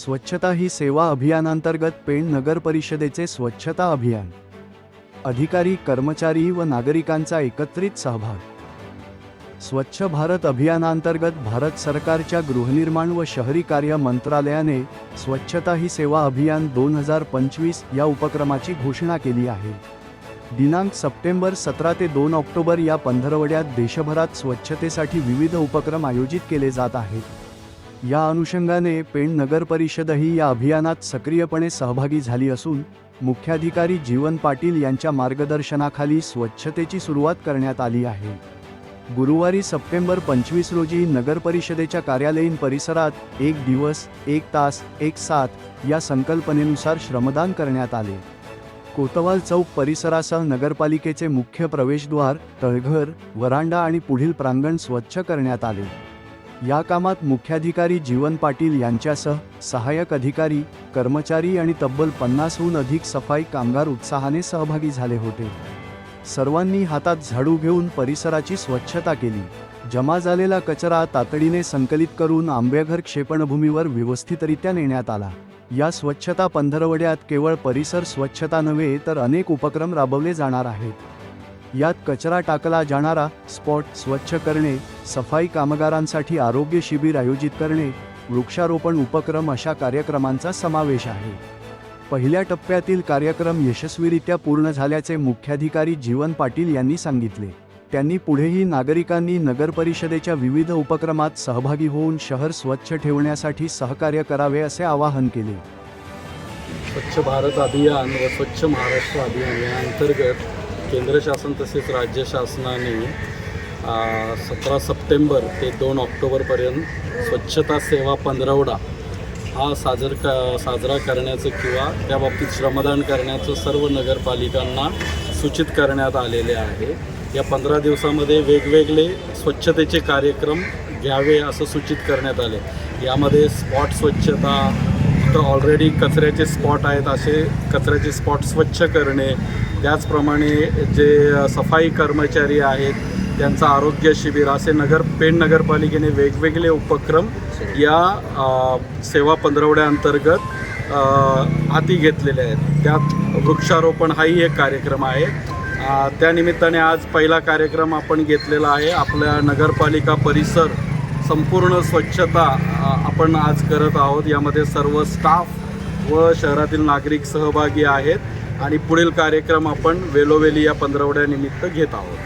स्वच्छता ही सेवा अभियानांतर्गत पेण नगर परिषदेचे स्वच्छता अभियान. अधिकारी कर्मचारी व नागरिकांचा एकत्रित सहभाग. स्वच्छ भारत अभियानांतर्गत भारत सरकारच्या गृहनिर्माण व शहरी कार्य मंत्रालयाने स्वच्छता ही सेवा अभियान दोन हजार पंचवीस या उपक्रमाची घोषणा केली आहे. दिनांक सप्टेंबर सतरा ते दोन ऑक्टोबर या पंधरवड्यात देशभरात स्वच्छतेसाठी विविध उपक्रम आयोजित केले जात आहेत. या अनुषंगाने पेण नगर परिषदही या अभियानात सक्रियपणे सहभागी झाली असून मुख्याधिकारी जीवन पाटील यांच्या मार्गदर्शनाखाली स्वच्छतेची सुरुवात करण्यात आली आहे. गुरुवारी सप्टेंबर पंचवीस रोजी नगर परिषदेच्या कार्यालयीन परिसरात एक दिवस एक तास एक सात या संकल्पनेनुसार श्रमदान करण्यात आले. कोतवाल चौक परिसरासह नगरपालिकेचे मुख्य प्रवेशद्वार तळघर वरांडा आणि पुढील प्रांगण स्वच्छ करण्यात आले. या कामात मुख्याधिकारी जीवन पाटील यांच्यासह सहाय्यक अधिकारी कर्मचारी आणि तब्बल पन्नासहून अधिक सफाई कामगार उत्साहाने सहभागी झाले होते. सर्वांनी हातात झाडू घेऊन परिसराची स्वच्छता केली. जमा झालेला कचरा तातडीने संकलित करून आंबेघर क्षेपणभूमीवर व्यवस्थितरित्या नेण्यात आला. या स्वच्छता पंधरवड्यात केवळ परिसर स्वच्छता नव्हे तर अनेक उपक्रम राबवले जाणार आहेत. यात कचरा टाकला जाणारा स्पॉट स्वच्छ करणे सफाई कामगारांसाठी आरोग्य शिबिर आयोजित करणे वृक्षारोपण उपक्रम अशा कार्यक्रमांचा समावेश आहे. पहिल्या टप्प्यातील कार्यक्रम यशस्वीरित्या पूर्ण झाल्याचे मुख्याधिकारी जीवन पाटील यांनी सांगितले. त्यांनी पुढेही नागरिकांनी नगरपरिषदेच्या विविध उपक्रमात सहभागी होऊन शहर स्वच्छ ठेवण्यासाठी सहकार्य करावे असे आवाहन केले. स्वच्छ भारत अभियान व स्वच्छ महाराष्ट्र अभियान या अंतर्गत केंद्र शासन तसेच राज्य शासनाने सतरा सप्टेंबर ते दोन ऑक्टोबरपर्यंत स्वच्छता सेवा पंधरवडा हा साजर क साजरा करण्याचं किंवा त्याबाबतीत श्रमदान करण्याचं सर्व नगरपालिकांना सूचित करण्यात आलेले आहे. या पंधरा दिवसामध्ये वेगवेगळे स्वच्छतेचे कार्यक्रम घ्यावे असं सूचित करण्यात आले. यामध्ये स्पॉट स्वच्छता तर ऑलरेडी कचऱ्याचे स्पॉट आहेत. असे कचऱ्याचे स्पॉट स्वच्छ करणे त्याचप्रमाणे जे सफाई कर्मचारी आहेत त्यांचं आरोग्य शिबिर असे नगर पेण नगरपालिकेने वेगवेगळे उपक्रम या सेवा पंधरवड्याअंतर्गत हाती घेतलेले आहेत. त्यात वृक्षारोपण हाही एक कार्यक्रम आहे. त्यानिमित्ताने आज पहिला कार्यक्रम आपण घेतलेला आहे. आपल्या नगरपालिका परिसर संपूर्ण स्वच्छता आपण आज करत आहोत. यामध्ये सर्व स्टाफ व शहरातील नागरिक सहभागी आहेत आणि पुढील कार्यक्रम आपण वेलोवेली या पंधरवड्यानिमित्त घेत आहोत.